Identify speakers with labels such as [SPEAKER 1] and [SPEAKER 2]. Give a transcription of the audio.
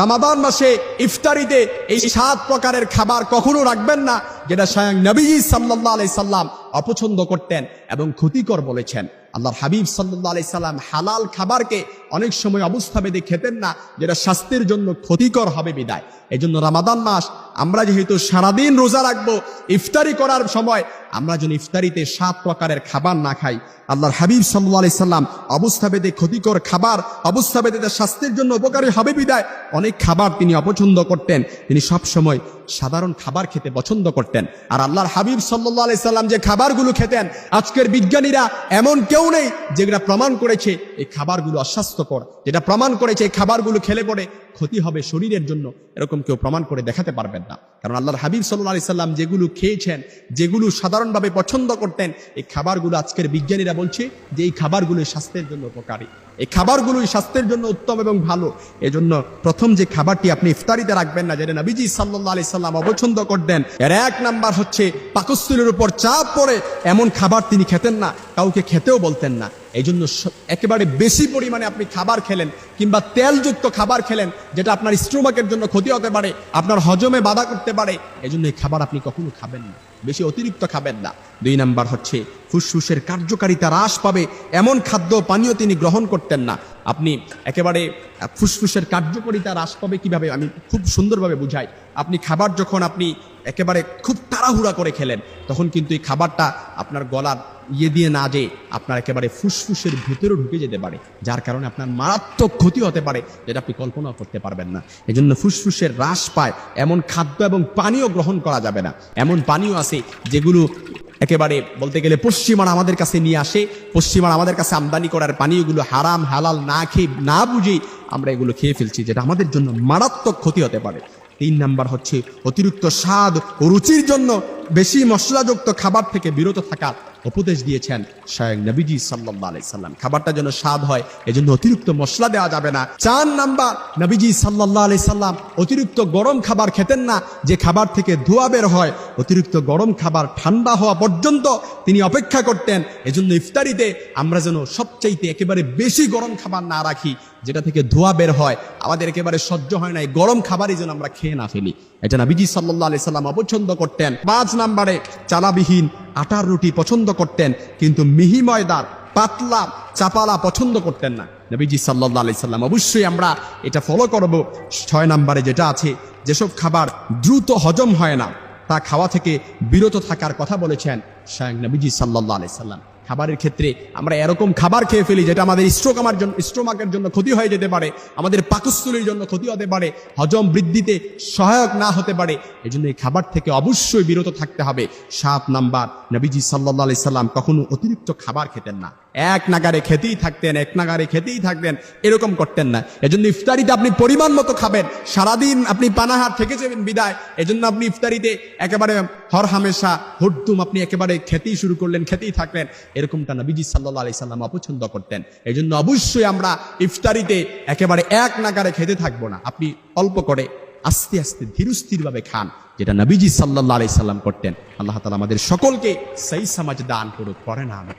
[SPEAKER 1] রামাদান মাসে ইফতারিতে এই সাত প্রকারের খাবার কখনো রাখবেন না, যেটা স্বয়ং নবীজি সাল্লাহ আলাই সাল্লাম অপছন্দ করতেন এবং ক্ষতিকর বলেছেন। আল্লাহর হাবিব সাল্লাহ আলাই সাল্লাম হালাল খাবারকে অনেক সময় অবস্থা বেঁধে খেতেন না, যেটা স্বাস্থ্যের জন্য ক্ষতিকর হবে বিদায়। এই জন্য রামাদান মাস আমরা যেহেতু সারাদিন রোজা রাখব, ইফতারি করার সময় আমরা যেন ইফতারিতে সাত প্রকারের খাবার না খাই। আল্লাহর হাবিব সাল্লাহ আলাই সাল্লাম অবস্থা বেঁধে ক্ষতিকর খাবার, অবস্থা বেঁধে তার স্বাস্থ্যের জন্য উপকারী হবে বিদায়। অনেক খাবার তিনি অপছন্দ করতেন। তিনি সব সময় সাধারণ খাবার খেতে পছন্দ করতেন। আর আল্লাহর হাবিব সাল্লাহ আলাই সাল্লাম যে খাবারগুলো খেতেন, আজকের বিজ্ঞানীরা এমন কেউ নেই যেগুলা প্রমাণ করেছে এই খাবারগুলো অস্বাস্থ্যকর। যেটা প্রমাণ করেছে এই খাবারগুলো খেলে পরে ক্ষতি হবে শরীরের জন্য এরকম কেউ প্রমাণ করে দেখাতে পারবেন না। কারণ আল্লাহর হাবিব সাল্লাহ আলি সাল্লাম যেগুলো খেয়েছেন, যেগুলো সাধারণভাবে পছন্দ করতেন, এই খাবারগুলো আজকের বিজ্ঞানীরা বলছে যে এই খাবারগুলো স্বাস্থ্যের জন্য উপকারী। এই খাবারগুলোই স্বাস্থ্যের জন্য উত্তম এবং ভালো। এজন্য প্রথম যে খাবারটি আপনি ইফতারিতে রাখবেন না, যেটা নবীজি সাল্লাহ আলি সাল্লাম অপছন্দ করতেন, এর এক নাম্বার হচ্ছে পাকস্থলীর উপর চাপ পড়ে এমন খাবার তিনি খেতেন না, কাউকে খেতেও বলতেন না। এই জন্য একেবারে বেশি পরিমাণে আপনি খাবার খেলেন কিংবা তেলযুক্ত খাবার খেলেন, যেটা আপনার স্ট্রোমাকের জন্য ক্ষতি হতে পারে, আপনার হজমে বাধা করতে পারে। এই জন্য এই খাবার আপনি কখনো খাবেন না। বেশি অতিরিক্ত খাবেন না। দুই নাম্বার হচ্ছে, ফুসফুসের কার্যকারিতা হ্রাস পাবে। এমন খাদ্য পানীয় তিনি গ্রহণ করতেন না। আপনি একেবারে ফুসফুসের কার্যকারিতা হ্রাস পাবে কীভাবে? আমি খুব সুন্দরভাবে বুঝাই। আপনি খাবার যখন আপনি একেবারে খুব তাড়াহুড়া করে খেলেন, তখন কিন্তু এই খাবারটা আপনার গলার ইয়ে দিয়ে না যে আপনার একেবারে ফুসফুসের ভিতরে ঢুকে যেতে পারে, যার কারণে আপনার মারাত্মক ক্ষতি হতে পারে, যেটা আপনি কল্পনা করতে পারবেন না। এই জন্য ফুসফুসের হ্রাস পায়, এমন খাদ্য এবং পানীয় গ্রহণ করা যাবে না। এমন পানীয় আছে যেগুলো একেবারে বলতে গেলে পশ্চিমারা আমাদের কাছে নিয়ে আসে, পশ্চিমারা আমাদের কাছে আমদানি করার পানীয়গুলো হারাম, হালাল না খেয়ে, না বুঝেই আমরা এগুলো খেয়ে ফেলছি, যেটা আমাদের জন্য মারাত্মক ক্ষতি হতে পারে। তিন নাম্বার হচ্ছে অতিরিক্ত স্বাদ ও রুচির জন্য বেশি মশলাযুক্ত খাবার থেকে বিরত থাকার উপদেশ দিয়েছেন স্বয়ং নবীজি সাল্লাহ সাল্লাম। খাবারটা যেন স্বাদ হয়, এজন্য অতিরিক্ত মশলা দেওয়া যাবে না। চার নাম্বার, নবীজি সাল্লাহ আলাই সাল্লাম অতিরিক্ত গরম খাবার খেতেন না। যে খাবার থেকে ধোয়া বের হয়, অতিরিক্ত গরম খাবার ঠান্ডা হওয়া পর্যন্ত তিনি অপেক্ষা করতেন। এজন্য ইফতারিতে আমরা যেন সবচাইতে একেবারে বেশি গরম খাবার না রাখি, যেটা থেকে ধোয়া বের হয়। আমাদের একেবারে সহ্য হয় না, এই গরম খাবারই যেন আমরা খেয়ে না ফেলি। এটা নবীজি সাল্লাহ আলি সাল্লাম অপছন্দ করতেন। পাঁচ নাম্বারে, চালাবিহীন আটার রুটি পছন্দ করতেন, কিন্তু মিহি ময়দার, পাতলা, চাপালা পছন্দ করতেন না। নবীজি সাল্লাহ আলি সাল্লাম, অবশ্যই আমরা এটা ফলো করব। ছয় নাম্বারে যেটা আছে, যেসব খাবার দ্রুত হজম হয় না, তা খাওয়া থেকে বিরত থাকার কথা বলেছেন স্বয়ং নবীজি সাল্লাহ আলি সাল্লাম। খাবারের ক্ষেত্রে আমরা এরকম খাবার খেয়ে ফেলি যেটা আমাদের স্ট্রোক আমার জন্য স্ট্রোমাকের জন্য ক্ষতি হয়ে যেতে পারে, আমাদের পাকস্থলীর জন্য ক্ষতি হতে পারে, হজম বৃদ্ধিতে সহায়ক না হতে পারে এই এই খাবার থেকে অবশ্যই বিরত থাকতে হবে। সাত নাম্বার, নবীজি সাল্লাহ আলি সাল্লাম কখনো অতিরিক্ত খাবার খেতেন না। এক নাগারে খেতেই থাকতেন, এক নাগারে খেতেই থাকতেন, এরকম করতেন না। এজন্য ইফতারিতে আপনি পরিমাণ মতো খাবেন। সারাদিন আপনি পানাহার থেকে যাবেন বিদায়। এজন্য আপনি ইফতারিতে একেবারে হর হামেশা হুডতুম আপনি একেবারে খেতেই শুরু করলেন, খেতেই থাকলেন। এরকমটা নবীজি সাল্লাহ আলি সাল্লাম অপছন্দ করতেন। এই জন্য অবশ্যই আমরা ইফতারিতে একেবারে এক নাগারে খেতে থাকব না। আপনি অল্প করে আস্তে আস্তে, ধীরস্থিরভাবে খান, যেটা নবীজি সাল্লাহ আলি সাল্লাম করতেন। আল্লাহ তালা আমাদের সকলকে সেই সমাজ দান করুক, করে না আমি।